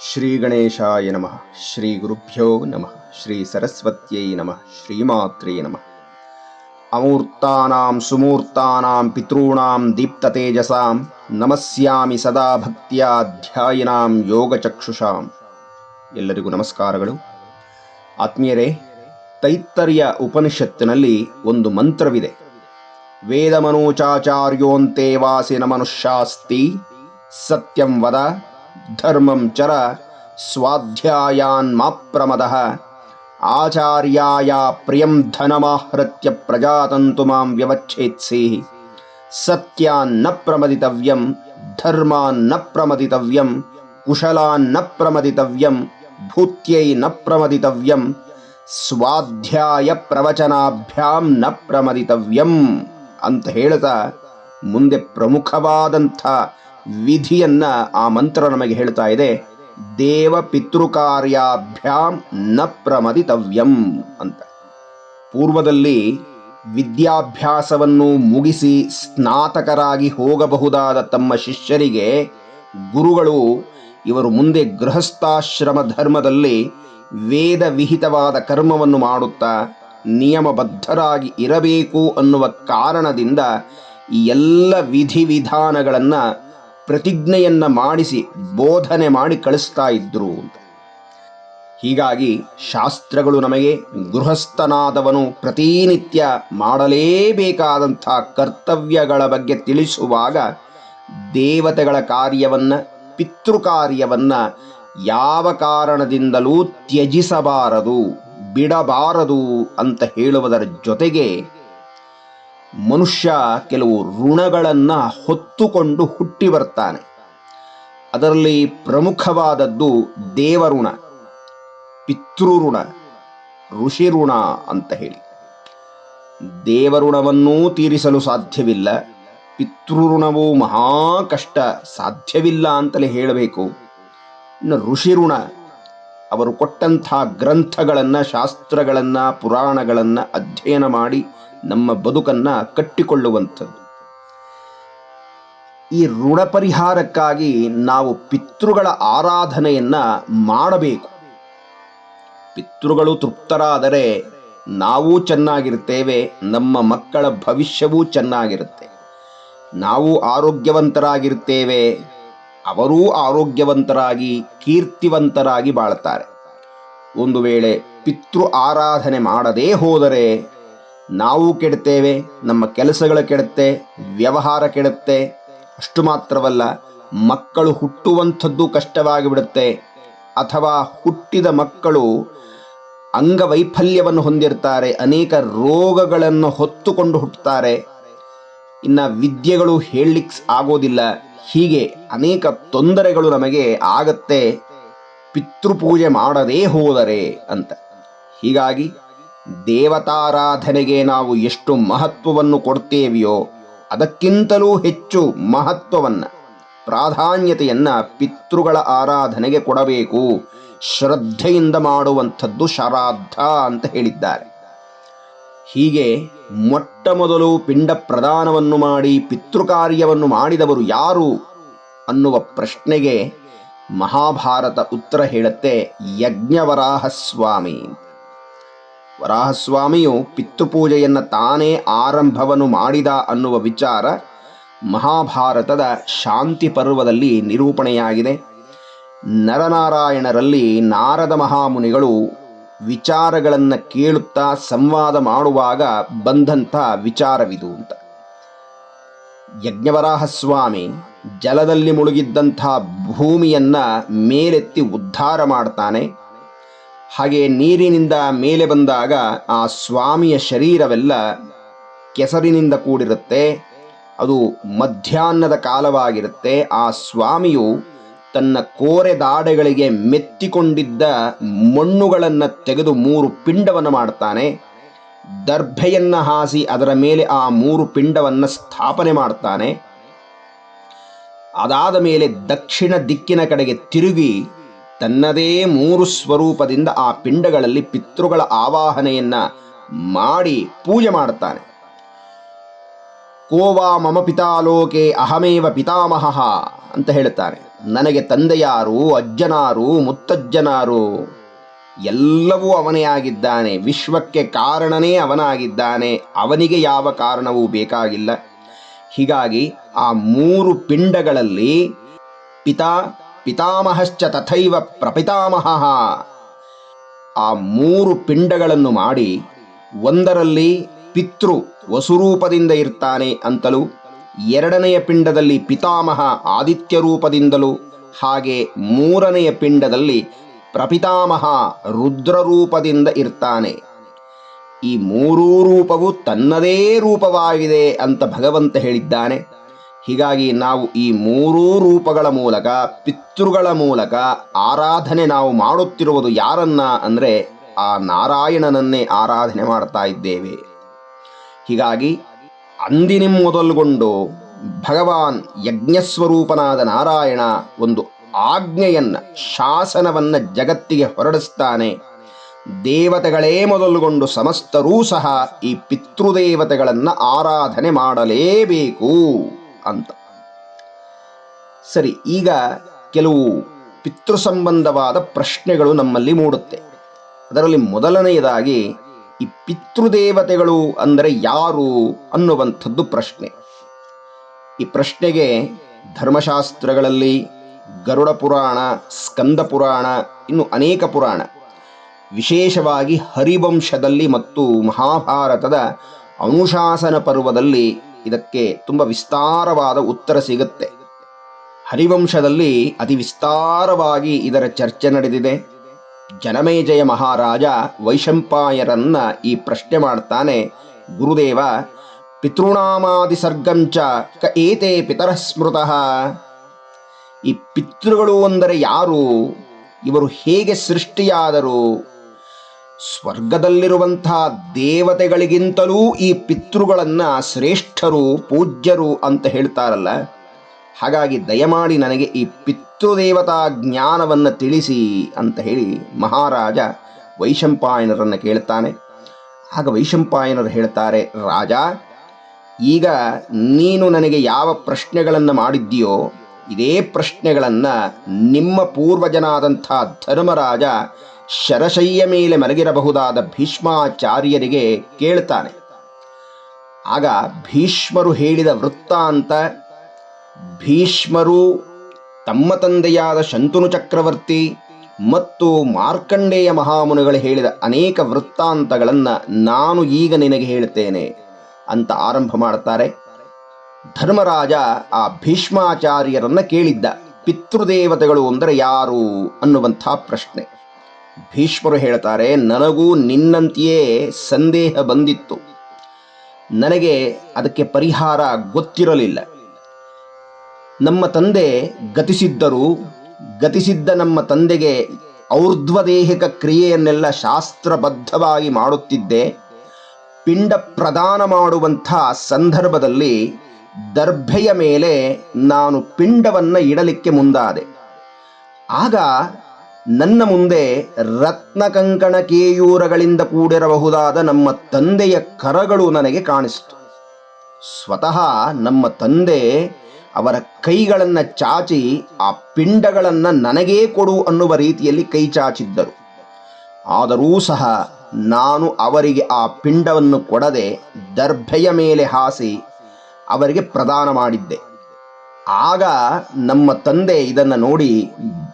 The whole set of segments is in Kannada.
ಶ್ರೀ ಗಣೇಶಾಯ ನಮಃ ಶ್ರೀ ಗುರುಭ್ಯೋ ನಮಃ ಶ್ರೀ ಸರಸ್ವತ್ಯೈ ನಮಃ ಶ್ರೀಮಾತ್ರೇ ನಮಃ ಅಮೂರ್ತಾನಾಂ ಸುಮೂರ್ತಾನಾಂ ಪಿತॄಣಾಂ ದೀಪ್ತತೇಜಸಾಂ ನಮಸ್ಯಾಮಿ ಸದಾ ಭಕ್ತಿಯ ಯೋಗ ಯೋಗಚಕ್ಷುಷಾಂ ಎಲ್ಲರಿಗೂ ನಮಸ್ಕಾರಗಳು. ಆತ್ಮೀಯರೇ, ತೈತ್ತರ್ಯ ಉಪನಿಷತ್ತಿನಲ್ಲಿ ಒಂದು ಮಂತ್ರವಿದೆ. ವೇದಮನೂಚಾಚಾರ್ಯೋಂತೆ ವಾಸಿನ ಮನುಷ್ಯಾಸ್ತಿ ಸತ್ಯಂ ವದ ಧರ್ಮಂ ಚರ ಸ್ವಾಧ್ಯಾಯಾನ್ ಮಾಪ್ರಮದ ಆಚಾರ್ಯಾಯ ಪ್ರಿಯಂ ಧನಮಾಹೃತ್ಯ ಪ್ರಜಾತಂತು ಮಾಂ ವ್ಯವಚ್ಛೇತ್ಸಿ ಸತ್ಯಾನ್ನ ಪ್ರಮದಿತವ್ಯಂ ಧರ್ಮಾನ್ನ ಪ್ರಮದಿತವ್ಯಂ ಕುಶಲಾನ್ನ ಪ್ರಮದಿತವ್ಯಂ ಭೂತ್ಯೈ ನ ಪ್ರಮದಿತವ್ಯಂ ಸ್ವಾಧ್ಯಾಯ ಪ್ರವಚನಾಭ್ಯಾಂ ನ ಪ್ರಮದಿತವ್ಯಂ ಅಂತ ಹೇಳ್ತಾ ಮುಂದೆ ಪ್ರಮುಖವಾದಂಥ ವಿಧಿಯನ್ನ ಆ ಮಂತ್ರ ನಮಗೆ ಹೇಳ್ತಾ ಇದೆ. ದೇವ ಪಿತೃಕಾರ್ಯಾಭ್ಯಾಂ ನ ಪ್ರಮದಿತವ್ಯಂ ಅಂತ. ಪೂರ್ವದಲ್ಲಿ ವಿದ್ಯಾಭ್ಯಾಸವನ್ನು ಮುಗಿಸಿ ಸ್ನಾತಕರಾಗಿ ಹೋಗಬಹುದಾದ ತಮ್ಮ ಶಿಷ್ಯರಿಗೆ ಗುರುಗಳು ಇವರು ಮುಂದೆ ಗೃಹಸ್ಥಾಶ್ರಮ ಧರ್ಮದಲ್ಲಿ ವೇದ ವಿಹಿತವಾದ ಕರ್ಮವನ್ನು ಮಾಡುತ್ತಾ ನಿಯಮಬದ್ಧರಾಗಿ ಇರಬೇಕು ಅನ್ನುವ ಕಾರಣದಿಂದ ಈ ಎಲ್ಲ ವಿಧಿವಿಧಾನಗಳನ್ನು ಪ್ರತಿಜ್ಞೆಯನ್ನ ಮಾಡಿಸಿ, ಬೋಧನೆ ಮಾಡಿ ಕಳಿಸ್ತಾ ಇದ್ರು ಅಂತ. ಹೀಗಾಗಿ ಶಾಸ್ತ್ರಗಳು ನಮಗೆ ಗೃಹಸ್ಥನಾದವನು ಪ್ರತಿನಿತ್ಯ ಮಾಡಲೇಬೇಕಾದಂಥ ಕರ್ತವ್ಯಗಳ ಬಗ್ಗೆ ತಿಳಿಸುವಾಗ ದೇವತೆಗಳ ಕಾರ್ಯವನ್ನ ಪಿತೃ ಕಾರ್ಯವನ್ನ ಯಾವ ಕಾರಣದಿಂದಲೂ ತ್ಯಜಿಸಬಾರದು, ಬಿಡಬಾರದು ಅಂತ ಹೇಳುವುದರ ಜೊತೆಗೆ ಮನುಷ್ಯ ಕೆಲವು ಋಣಗಳನ್ನು ಹೊತ್ತುಕೊಂಡು ಹುಟ್ಟಿ ಬರ್ತಾನೆ. ಅದರಲ್ಲಿ ಪ್ರಮುಖವಾದದ್ದು ದೇವಋಣ, ಪಿತೃಋಣ, ಋಷಿಋಣ ಅಂತ ಹೇಳಿ. ದೇವಋಣವನ್ನೂ ತೀರಿಸಲು ಸಾಧ್ಯವಿಲ್ಲ, ಪಿತೃಋಣವು ಮಹಾ ಕಷ್ಟ ಸಾಧ್ಯವಿಲ್ಲ ಅಂತಲೇ ಹೇಳಬೇಕು. ಇನ್ನು ಋಷಿಋಣ, ಅವರು ಕೊಟ್ಟಂಥ ಗ್ರಂಥಗಳನ್ನು, ಶಾಸ್ತ್ರಗಳನ್ನು, ಪುರಾಣಗಳನ್ನು ಅಧ್ಯಯನ ಮಾಡಿ ನಮ್ಮ ಬದುಕನ್ನ ಕಟ್ಟಿಕೊಳ್ಳುವಂಥದ್ದು. ಈ ಋಣ ಪರಿಹಾರಕ್ಕಾಗಿ ನಾವು ಪಿತೃಗಳ ಆರಾಧನೆಯನ್ನ ಮಾಡಬೇಕು. ಪಿತೃಗಳು ತೃಪ್ತರಾದರೆ ನಾವು ಚೆನ್ನಾಗಿರ್ತೇವೆ, ನಮ್ಮ ಮಕ್ಕಳ ಭವಿಷ್ಯವೂ ಚೆನ್ನಾಗಿರುತ್ತೆ. ನಾವು ಆರೋಗ್ಯವಂತರಾಗಿರ್ತೇವೆ, ಅವರೂ ಆರೋಗ್ಯವಂತರಾಗಿ, ಕೀರ್ತಿವಂತರಾಗಿ ಬಾಳ್ತಾರೆ. ಒಂದು ವೇಳೆ ಪಿತೃ ಆರಾಧನೆ ಮಾಡದೇ ಹೋದರೆ ನಾವು ಕೆಡುತ್ತೇವೆ, ನಮ್ಮ ಕೆಲಸಗಳು ಕೆಡುತ್ತೆ, ವ್ಯವಹಾರ ಕೆಡುತ್ತೆ. ಅಷ್ಟು ಮಾತ್ರವಲ್ಲ, ಮಕ್ಕಳು ಹುಟ್ಟುವಂಥದ್ದು ಕಷ್ಟವಾಗಿ ಬಿಡುತ್ತೆ ಅಥವಾ ಹುಟ್ಟಿದ ಮಕ್ಕಳು ಅಂಗವೈಫಲ್ಯವನ್ನು ಹೊಂದಿರ್ತಾರೆ, ಅನೇಕ ರೋಗಗಳನ್ನು ಹೊತ್ತುಕೊಂಡು ಹುಟ್ಟುತ್ತಾರೆ. ಇನ್ನು ವಿದ್ಯೆಗಳು ಹೇಳಲಿಕ್ಕೆ ಆಗೋದಿಲ್ಲ. ಹೀಗೆ ಅನೇಕ ತೊಂದರೆಗಳು ನಮಗೆ ಆಗತ್ತೆ. ಪಿತೃಪೂಜೆ ಮಾಡದೇ ಹೋದರೆ ಅಂತ. ಹೀಗಾಗಿ ದೇವತಾರಾಧನೆಗೆ ನಾವು ಎಷ್ಟು ಮಹತ್ವವನ್ನು ಕೊಡ್ತೇವೆಯೋ ಅದಕ್ಕಿಂತಲೂ ಹೆಚ್ಚು ಮಹತ್ವವನ್ನ, ಪ್ರಾಧಾನ್ಯತೆಯನ್ನ ಪಿತೃಗಳ ಆರಾಧನೆಗೆ ಕೊಡಬೇಕು, ಶ್ರದ್ಧೆಯಿಂದ ಮಾಡುವಂಥದ್ದು ಶರಾದ್ಧ ಅಂತ ಹೇಳಿದ್ದಾರೆ. ಹೀಗೆ ಮೊಟ್ಟ ಮೊದಲು ಪಿಂಡ ಪ್ರದಾನವನ್ನು ಮಾಡಿ ಪಿತೃಕಾರ್ಯವನ್ನು ಮಾಡಿದವರು ಯಾರು ಅನ್ನುವ ಪ್ರಶ್ನೆಗೆ ಮಹಾಭಾರತ ಉತ್ತರ ಹೇಳುತ್ತೆ ಯಜ್ಞವರಾಹ ಸ್ವಾಮಿ ವರಾಹಸ್ವಾಮಿಯು ಪಿತೃಪೂಜೆಯನ್ನು ತಾನೇ ಆರಂಭವನ್ನು ಮಾಡಿದ ಅನ್ನುವ ವಿಚಾರ ಮಹಾಭಾರತದ ಶಾಂತಿ ಪರ್ವದಲ್ಲಿ ನಿರೂಪಣೆಯಾಗಿದೆ. ನರನಾರಾಯಣರಲ್ಲಿ ನಾರದ ಮಹಾಮುನಿಗಳು ವಿಚಾರಗಳನ್ನು ಕೇಳುತ್ತಾ ಸಂವಾದ ಮಾಡುವಾಗ ಬಂದಂಥ ವಿಚಾರವಿದು ಅಂತ. ಯಜ್ಞವರಾಹಸ್ವಾಮಿ ಜಲದಲ್ಲಿ ಮುಳುಗಿದ್ದಂಥ ಭೂಮಿಯನ್ನು ಮೇಲೆತ್ತಿ ಉದ್ಧಾರ ಮಾಡ್ತಾನೆ. ಹಾಗೆ ನೀರಿನಿಂದ ಮೇಲೆ ಬಂದಾಗ ಆ ಸ್ವಾಮಿಯ ಶರೀರವೆಲ್ಲ ಕೆಸರಿನಿಂದ ಕೂಡಿರುತ್ತೆ. ಅದು ಮಧ್ಯಾಹ್ನದ ಕಾಲವಾಗಿರುತ್ತೆ. ಆ ಸ್ವಾಮಿಯು ತನ್ನ ಕೋರೆ ದಾಡೆಗಳಿಗೆ ಮೆತ್ತಿಕೊಂಡಿದ್ದ ಮಣ್ಣುಗಳನ್ನು ತೆಗೆದು ಮೂರು ಪಿಂಡವನ್ನು ಮಾಡ್ತಾನೆ. ದರ್ಭೆಯನ್ನು ಹಾಸಿ ಅದರ ಮೇಲೆ ಆ ಮೂರು ಪಿಂಡವನ್ನು ಸ್ಥಾಪನೆ ಮಾಡ್ತಾನೆ. ಅದಾದ ಮೇಲೆ ದಕ್ಷಿಣ ದಿಕ್ಕಿನ ಕಡೆಗೆ ತಿರುಗಿ ತನ್ನದೇ ಮೂರು ಸ್ವರೂಪದಿಂದ ಆ ಪಿಂಡಗಳಲ್ಲಿ ಪಿತೃಗಳ ಆವಾಹನೆಯನ್ನ ಮಾಡಿ ಪೂಜೆ ಮಾಡುತ್ತಾನೆ. ಕೋವಾ ಮಮ ಪಿತಾಲೋಕೆ ಅಹಮೇವ ಪಿತಾಮಹ ಅಂತ ಹೇಳುತ್ತಾನೆ. ನನಗೆ ತಂದೆಯಾರು, ಅಜ್ಜನಾರು, ಮುತ್ತಜ್ಜನಾರು ಎಲ್ಲವೂ ಅವನೇ ಆಗಿದ್ದಾನೆ ವಿಶ್ವಕ್ಕೆ ಕಾರಣನೇ ಅವನಾಗಿದ್ದಾನೆ. ಅವನಿಗೆ ಯಾವ ಕಾರಣವೂ ಬೇಕಾಗಿಲ್ಲ. ಹೀಗಾಗಿ ಆ ಮೂರು ಪಿಂಡಗಳಲ್ಲಿ ಪಿತಾ ಪಿತಾಮಹಶ್ಚ ತಥೈವ ಪ್ರಪಿತಾಮಹ. ಆ ಮೂರು ಪಿಂಡಗಳನ್ನು ಮಾಡಿ ಒಂದರಲ್ಲಿ ಪಿತೃ ವಸುರೂಪದಿಂದ ಇರ್ತಾನೆ ಅಂತಲೂ, ಎರಡನೆಯ ಪಿಂಡದಲ್ಲಿ ಪಿತಾಮಹ ಆದಿತ್ಯ ರೂಪದಿಂದಲೂ, ಹಾಗೆ ಮೂರನೆಯ ಪಿಂಡದಲ್ಲಿ ಪ್ರಪಿತಾಮಹ ರುದ್ರರೂಪದಿಂದ ಇರ್ತಾನೆ. ಈ ಮೂರೂ ರೂಪವು ತನ್ನದೇ ರೂಪವಾಗಿದೆ ಅಂತ ಭಗವಂತ ಹೇಳಿದ್ದಾನೆ. ಹೀಗಾಗಿ ನಾವು ಈ ಮೂರೂ ರೂಪಗಳ ಮೂಲಕ, ಪಿತೃಗಳ ಮೂಲಕ ಆರಾಧನೆ ನಾವು ಮಾಡುತ್ತಿರುವುದು ಯಾರನ್ನ ಅಂದರೆ ಆ ನಾರಾಯಣನನ್ನೇ ಆರಾಧನೆ ಮಾಡ್ತಾ ಇದ್ದೇವೆ. ಹೀಗಾಗಿ ಅಂದಿನಿಂ ಮೊದಲುಗೊಂಡು ಭಗವಾನ್ ಯಜ್ಞಸ್ವರೂಪನಾದ ನಾರಾಯಣ ಒಂದು ಆಜ್ಞೆಯನ್ನ, ಶಾಸನವನ್ನ ಜಗತ್ತಿಗೆ ಹೊರಡಿಸ್ತಾನೆ. ದೇವತೆಗಳೇ ಮೊದಲುಗೊಂಡು ಸಮಸ್ತರೂ ಸಹ ಈ ಪಿತೃದೇವತೆಗಳನ್ನು ಆರಾಧನೆ ಮಾಡಲೇಬೇಕು. ಅಂತ. ಸರಿ, ಈಗ ಕೆಲವು ಪಿತೃ ಸಂಬಂಧವಾದ ಪ್ರಶ್ನೆಗಳು ನಮ್ಮಲ್ಲಿ ಮೂಡುತ್ತೆ. ಅದರಲ್ಲಿ ಮೊದಲನೆಯದಾಗಿ ಈ ಪಿತೃದೇವತೆಗಳು ಅಂದರೆ ಯಾರು ಅನ್ನುವಂಥದ್ದು ಪ್ರಶ್ನೆ. ಈ ಪ್ರಶ್ನೆಗೆ ಧರ್ಮಶಾಸ್ತ್ರಗಳಲ್ಲಿ ಗರುಡ ಪುರಾಣ, ಸ್ಕಂದ ಪುರಾಣ, ಇನ್ನು ಅನೇಕ ಪುರಾಣ. ವಿಶೇಷವಾಗಿ ಹರಿವಂಶದಲ್ಲಿ ಮತ್ತು ಮಹಾಭಾರತದ ಅನುಶಾಸನ ಪರ್ವದಲ್ಲಿ ಇದಕ್ಕೆ ತುಂಬ ವಿಸ್ತಾರವಾದ ಉತ್ತರ ಸಿಗುತ್ತೆ. ಹರಿವಂಶದಲ್ಲಿ ಅತಿ ವಿಸ್ತಾರವಾಗಿ ಇದರ ಚರ್ಚೆ ನಡೆದಿದೆ. ಜನಮೇಜಯ ಮಹಾರಾಜ ವೈಶಂಪಾಯರನ್ನ ಈ ಪ್ರಶ್ನೆ ಮಾಡ್ತಾನೆ. ಗುರುದೇವ ಪಿತೃನಾಮಾದಿ ಸರ್ಗಂಚ ಕ ಏತೆ ಪಿತರ ಸ್ಮೃತಃ. ಈ ಪಿತೃಗಳು ಅಂದರೆ ಯಾರು? ಇವರು ಹೇಗೆ ಸೃಷ್ಟಿಯಾದರು? ಸ್ವರ್ಗದಲ್ಲಿರುವಂತಹ ದೇವತೆಗಳಿಗಿಂತಲೂ ಈ ಪಿತೃಗಳನ್ನ ಶ್ರೇಷ್ಠರು, ಪೂಜ್ಯರು ಅಂತ ಹೇಳ್ತಾರಲ್ಲ, ಹಾಗಾಗಿ ದಯಮಾಡಿ ನನಗೆ ಈ ಪಿತೃದೇವತಾ ಜ್ಞಾನವನ್ನು ತಿಳಿಸಿ ಅಂತ ಹೇಳಿ ಮಹಾರಾಜ ವೈಶಂಪಾಯನರನ್ನು ಕೇಳ್ತಾನೆ. ಆಗ ವೈಶಂಪಾಯನರು ಹೇಳ್ತಾರೆ, ರಾಜ, ಈಗ ನೀನು ನನಗೆ ಯಾವ ಪ್ರಶ್ನೆಗಳನ್ನು ಮಾಡಿದ್ದೀಯೋ, ಇದೇ ಪ್ರಶ್ನೆಗಳನ್ನು ನಿಮ್ಮ ಪೂರ್ವಜನಾದಂಥ ಧರ್ಮರಾಜ ಶರಶಯ್ಯ ಮೇಲೆ ಮಲಗಿರಬಹುದಾದ ಭೀಷ್ಮಾಚಾರ್ಯರಿಗೆ ಕೇಳ್ತಾನೆ ಆಗ ಭೀಷ್ಮರು ಹೇಳಿದ ವೃತ್ತಾಂತ, ಭೀಷ್ಮರು ತಮ್ಮ ತಂದೆಯಾದ ಶಂತನು ಚಕ್ರವರ್ತಿ ಮತ್ತು ಮಾರ್ಕಂಡೇಯ ಮಹಾಮುನಿಗಳು ಹೇಳಿದ ಅನೇಕ ವೃತ್ತಾಂತಗಳನ್ನು ನಾನು ಈಗ ನಿನಗೆ ಹೇಳ್ತೇನೆ ಅಂತ ಆರಂಭ ಮಾಡ್ತಾರೆ ಧರ್ಮರಾಜ ಆ ಭೀಷ್ಮಾಚಾರ್ಯರನ್ನು ಕೇಳಿದ್ದ, ಪಿತೃದೇವತೆಗಳು ಅಂದರೆ ಯಾರು? ಅನ್ನುವಂಥ ಪ್ರಶ್ನೆ. ಭೀಷ್ಮರು ಹೇಳ್ತಾರೆ, ನನಗೂ ನಿನ್ನಂತೆಯೇ ಸಂದೇಹ ಬಂದಿತ್ತು. ನನಗೆ ಅದಕ್ಕೆ ಪರಿಹಾರ ಗೊತ್ತಿರಲಿಲ್ಲ. ನಮ್ಮ ತಂದೆ ಗತಿಸಿದ್ದರು. ಗತಿಸಿದ್ದ ನಮ್ಮ ತಂದೆಗೆ ಔರ್ಧ್ವದೇಹಿಕ ಕ್ರಿಯೆಯನ್ನೆಲ್ಲ ಶಾಸ್ತ್ರಬದ್ಧವಾಗಿ ಮಾಡುತ್ತಿದ್ದೆ. ಪಿಂಡ ಪ್ರದಾನ ಮಾಡುವಂಥ ಸಂದರ್ಭದಲ್ಲಿ ದರ್ಭೆಯ ಮೇಲೆ ನಾನು ಪಿಂಡವನ್ನು ಇಡಲಿಕ್ಕೆ ಮುಂದಾದೆ. ಆಗ ನನ್ನ ಮುಂದೆ ರತ್ನ ಕಂಕಣ ಕೇಯೂರಗಳಿಂದ ಕೂಡಿರಬಹುದಾದ ನಮ್ಮ ತಂದೆಯ ಕರಗಳು ನನಗೆ ಕಾಣಿಸ್ತು. ಸ್ವತಃ ನಮ್ಮ ತಂದೆ ಅವರ ಕೈಗಳನ್ನು ಚಾಚಿ ಆ ಪಿಂಡಗಳನ್ನು ನನಗೇ ಕೊಡು ಅನ್ನುವ ರೀತಿಯಲ್ಲಿ ಕೈ ಚಾಚಿದ್ದರು. ಆದರೂ ಸಹ ನಾನು ಅವರಿಗೆ ಆ ಪಿಂಡವನ್ನು ಕೊಡದೆ ದರ್ಭೆಯ ಮೇಲೆ ಹಾಸಿ ಅವರಿಗೆ ಪ್ರದಾನ ಮಾಡಿದ್ದೆ. ಆಗ ನಮ್ಮ ತಂದೆ ಇದನ್ನು ನೋಡಿ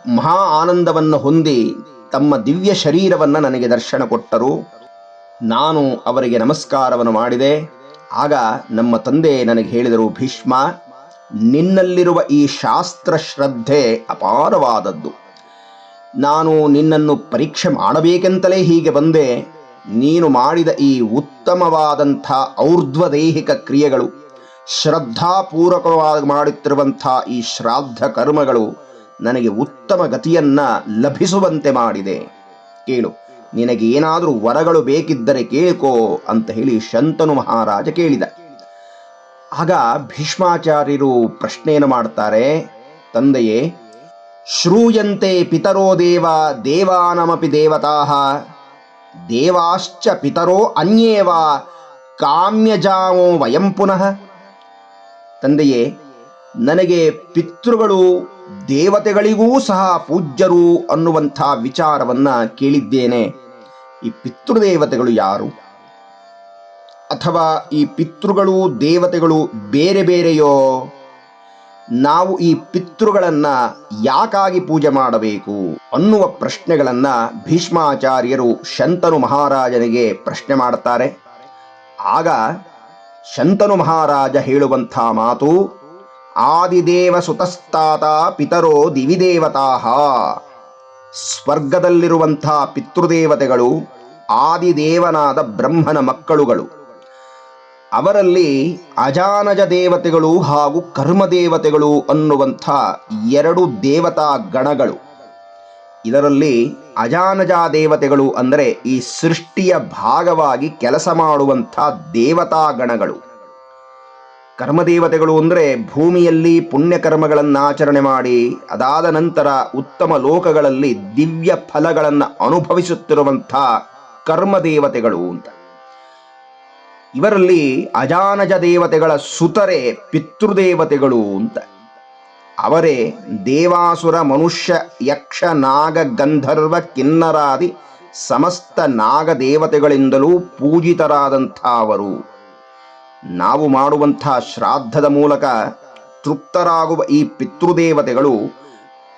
ಮಹಾ ಆನಂದವನ್ನು ಹೊಂದಿ ತಮ್ಮ ದಿವ್ಯ ಶರೀರವನ್ನು ನನಗೆ ದರ್ಶನ ಕೊಟ್ಟರು. ನಾನು ಅವರಿಗೆ ನಮಸ್ಕಾರವನ್ನು ಮಾಡಿದೆ. ಆಗ ನಮ್ಮ ತಂದೆ ನನಗೆ ಹೇಳಿದರು, ಭೀಷ್ಮ, ನಿನ್ನಲ್ಲಿರುವ ಈ ಶಾಸ್ತ್ರ ಶ್ರದ್ಧೆ ಅಪಾರವಾದದ್ದು. ನಾನು ನಿನ್ನನ್ನು ಪರೀಕ್ಷೆ ಮಾಡಬೇಕೆಂತಲೇ ಹೀಗೆ ಬಂದೆ. ನೀನು ಮಾಡಿದ ಈ ಉತ್ತಮವಾದಂಥ ಔರ್ಧ್ವದೈಹಿಕ ಕ್ರಿಯೆಗಳು, ಶ್ರದ್ಧಾಪೂರ್ವಕವಾಗಿ ಮಾಡುತ್ತಿರುವಂಥ ಈ ಶ್ರಾದ್ದ ಕರ್ಮಗಳು ನನಗೆ ಉತ್ತಮ ಗತಿಯನ್ನ ಲಭಿಸುವಂತೆ ಮಾಡಿದೆ. ಕೇಳು, ನಿನಗೆ ಏನಾದರೂ ವರಗಳು ಬೇಕಿದ್ದರೆ ಕೇಳಿಕೋ ಅಂತ ಹೇಳಿ ಶಂತನು ಮಹಾರಾಜ ಕೇಳಿದ. ಆಗ ಭೀಷ್ಮಾಚಾರ್ಯರು ಪ್ರಶ್ನೆಯನ್ನು ಮಾಡ್ತಾರೆ, ತಂದೆಯೇ, ಶ್ರೂಯಂತೆ ಪಿತರೋ ದೇವ, ದೇವಾನಮಪಿ ದೇವತಾ, ದೇವಾಶ್ಚ ಪಿತರೋ ಅನ್ಯೇವ ಕಾಮ್ಯಜಾಮೋ ವಯಂ ಪುನಃ. ತಂದೆಯೇ, ನನಗೆ ಪಿತೃಗಳು ದೇವತೆಗಳಿಗೂ ಸಹ ಪೂಜ್ಯರು ಅನ್ನುವಂಥ ವಿಚಾರವನ್ನ ಕೇಳಿದ್ದೇನೆ. ಈ ಪಿತೃದೇವತೆಗಳು ಯಾರು? ಅಥವಾ ಈ ಪಿತೃಗಳು ದೇವತೆಗಳು ಬೇರೆ ಬೇರೆಯೋ? ನಾವು ಈ ಪಿತೃಗಳನ್ನ ಯಾಕಾಗಿ ಪೂಜೆ ಮಾಡಬೇಕು ಅನ್ನುವ ಪ್ರಶ್ನೆಗಳನ್ನ ಭೀಷ್ಮಾಚಾರ್ಯರು ಶಂತನು ಮಹಾರಾಜನಿಗೆ ಪ್ರಶ್ನೆ ಮಾಡುತ್ತಾರೆ ಆಗ ಶಂತನು ಮಹಾರಾಜ ಹೇಳುವಂಥ ಮಾತು ಆದಿದೇವ ಸುತಸ್ತಾತ ಪಿತರೋ ದಿವಿದೇವತಾಹ ಸ್ವರ್ಗದಲ್ಲಿರುವಂಥ ಪಿತೃದೇವತೆಗಳು, ಆದಿದೇವನಾದ ಬ್ರಹ್ಮನ ಮಕ್ಕಳುಗಳು. ಅವರಲ್ಲಿ ಅಜಾನಜ ದೇವತೆಗಳು ಹಾಗೂ ಕರ್ಮದೇವತೆಗಳು ಅನ್ನುವಂಥ ಎರಡು ದೇವತಾ ಗಣಗಳು. ಇದರಲ್ಲಿ ಅಜಾನಜ ದೇವತೆಗಳು ಅಂದರೆ ಈ ಸೃಷ್ಟಿಯ ಭಾಗವಾಗಿ ಕೆಲಸ ಮಾಡುವಂಥ ದೇವತಾ ಗಣಗಳು. ಕರ್ಮದೇವತೆಗಳು ಅಂದರೆ ಭೂಮಿಯಲ್ಲಿ ಪುಣ್ಯಕರ್ಮಗಳನ್ನು ಆಚರಣೆ ಮಾಡಿ, ಅದಾದ ನಂತರ ಉತ್ತಮ ಲೋಕಗಳಲ್ಲಿ ದಿವ್ಯ ಫಲಗಳನ್ನು ಅನುಭವಿಸುತ್ತಿರುವಂಥ ಕರ್ಮದೇವತೆಗಳು ಅಂತ. ಇವರಲ್ಲಿ ಅಜಾನಜ ದೇವತೆಗಳ ಸುತರೆ ಪಿತೃದೇವತೆಗಳು ಅಂತ. ಅವರೇ ದೇವಾಸುರ, ಮನುಷ್ಯ, ಯಕ್ಷ, ನಾಗ, ಗಂಧರ್ವ, ಕಿನ್ನರಾದಿ, ಸಮಸ್ತ ನಾಗ ದೇವತೆಗಳಿಂದಲೂ ಪೂಜಿತರಾದಂಥ ಅವರು. ನಾವು ಮಾಡುವಂಥ ಶ್ರಾದ್ದದ ಮೂಲಕ ತೃಪ್ತರಾಗುವ ಈ ಪಿತೃದೇವತೆಗಳು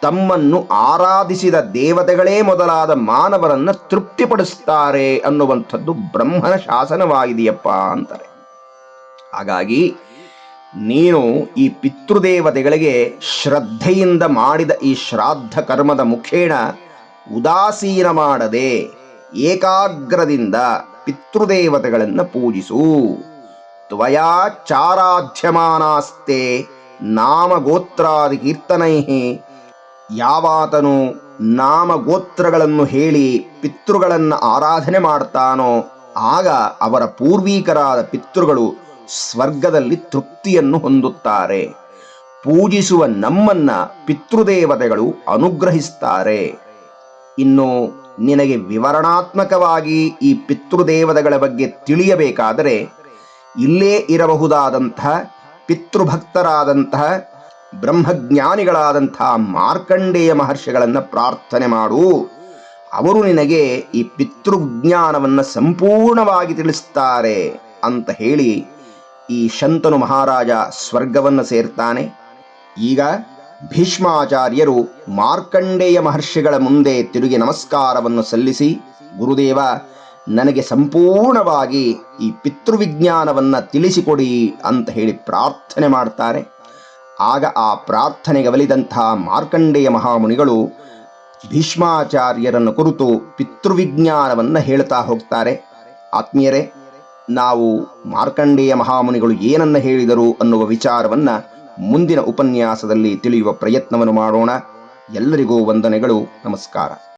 ತಮ್ಮನ್ನು ಆರಾಧಿಸಿದ ದೇವತೆಗಳೇ ಮೊದಲಾದ ಮಾನವರನ್ನು ತೃಪ್ತಿಪಡಿಸ್ತಾರೆ ಅನ್ನುವಂಥದ್ದು ಬ್ರಹ್ಮನ ಶಾಸನವಾಗಿದೆಯಪ್ಪ ಅಂತಾರೆ. ಹಾಗಾಗಿ ನೀನು ಈ ಪಿತೃದೇವತೆಗಳಿಗೆ ಶ್ರದ್ಧೆಯಿಂದ ಮಾಡಿದ ಈ ಶ್ರಾದ್ದ ಕರ್ಮದ ಮುಖೇಣ ಉದಾಸೀನ ಮಾಡದೆ ಏಕಾಗ್ರದಿಂದ ಪಿತೃದೇವತೆಗಳನ್ನು ಪೂಜಿಸು. ತ್ವಯಾ ಚಾರಾಧ್ಯಮಾನಾಸ್ತೆ ನಾಮಗೋತ್ರಾದಿ ಕೀರ್ತನೈ ಯಾವಾತನು ನಾಮಗೋತ್ರಗಳನ್ನು ಹೇಳಿ ಪಿತೃಗಳನ್ನು ಆರಾಧನೆ ಮಾಡ್ತಾನೋ, ಆಗ ಅವರ ಪೂರ್ವೀಕರಾದ ಪಿತೃಗಳು ಸ್ವರ್ಗದಲ್ಲಿ ತೃಪ್ತಿಯನ್ನು ಹೊಂದುತ್ತಾರೆ. ಪೂಜಿಸುವ ನಮ್ಮನ್ನ ಪಿತೃದೇವತೆಗಳು ಅನುಗ್ರಹಿಸ್ತಾರೆ. ಇನ್ನು ನಿನಗೆ ವಿವರಣಾತ್ಮಕವಾಗಿ ಈ ಪಿತೃದೇವತೆಗಳ ಬಗ್ಗೆ ತಿಳಿಯಬೇಕಾದರೆ ಇಲ್ಲೇ ಇರಬಹುದಾದಂತಹ ಪಿತೃಭಕ್ತರಾದಂತಹ ಬ್ರಹ್ಮಜ್ಞಾನಿಗಳಾದಂತಹ ಮಾರ್ಕಂಡೇಯ ಮಹರ್ಷಿಗಳನ್ನು ಪ್ರಾರ್ಥನೆ ಮಾಡು. ಅವರು ನಿನಗೆ ಈ ಪಿತೃಜ್ಞಾನವನ್ನು ಸಂಪೂರ್ಣವಾಗಿ ತಿಳಿಸ್ತಾರೆ ಅಂತ ಹೇಳಿ ಈ ಶಂತನು ಮಹಾರಾಜ ಸ್ವರ್ಗವನ್ನು ಸೇರ್ತಾನೆ. ಈಗ ಭೀಷ್ಮಾಚಾರ್ಯರು ಮಾರ್ಕಂಡೇಯ ಮಹರ್ಷಿಗಳ ಮುಂದೆ ತಿರುಗಿ ನಮಸ್ಕಾರವನ್ನು ಸಲ್ಲಿಸಿ, ಗುರುದೇವ ನನಗೆ ಸಂಪೂರ್ಣವಾಗಿ ಈ ಪಿತೃವಿಜ್ಞಾನವನ್ನು ತಿಳಿಸಿಕೊಡಿ ಅಂತ ಹೇಳಿ ಪ್ರಾರ್ಥನೆ ಮಾಡ್ತಾರೆ. ಆಗ ಆ ಪ್ರಾರ್ಥನೆಗೆ ಒಲಿದಂತಹ ಮಾರ್ಕಂಡೇಯ ಮಹಾಮುನಿಗಳು ಭೀಷ್ಮಾಚಾರ್ಯರನ್ನು ಕುರಿತು ಪಿತೃವಿಜ್ಞಾನವನ್ನು ಹೇಳ್ತಾ ಹೋಗ್ತಾರೆ. ಆತ್ಮೀಯರೇ, ನಾವು ಮಾರ್ಕಂಡೇಯ ಮಹಾಮುನಿಗಳು ಏನನ್ನ ಹೇಳಿದರು ಅನ್ನುವ ವಿಚಾರವನ್ನ ಮುಂದಿನ ಉಪನ್ಯಾಸದಲ್ಲಿ ತಿಳಿಯುವ ಪ್ರಯತ್ನವನ್ನು ಮಾಡೋಣ. ಎಲ್ಲರಿಗೂ ವಂದನೆಗಳು, ನಮಸ್ಕಾರ.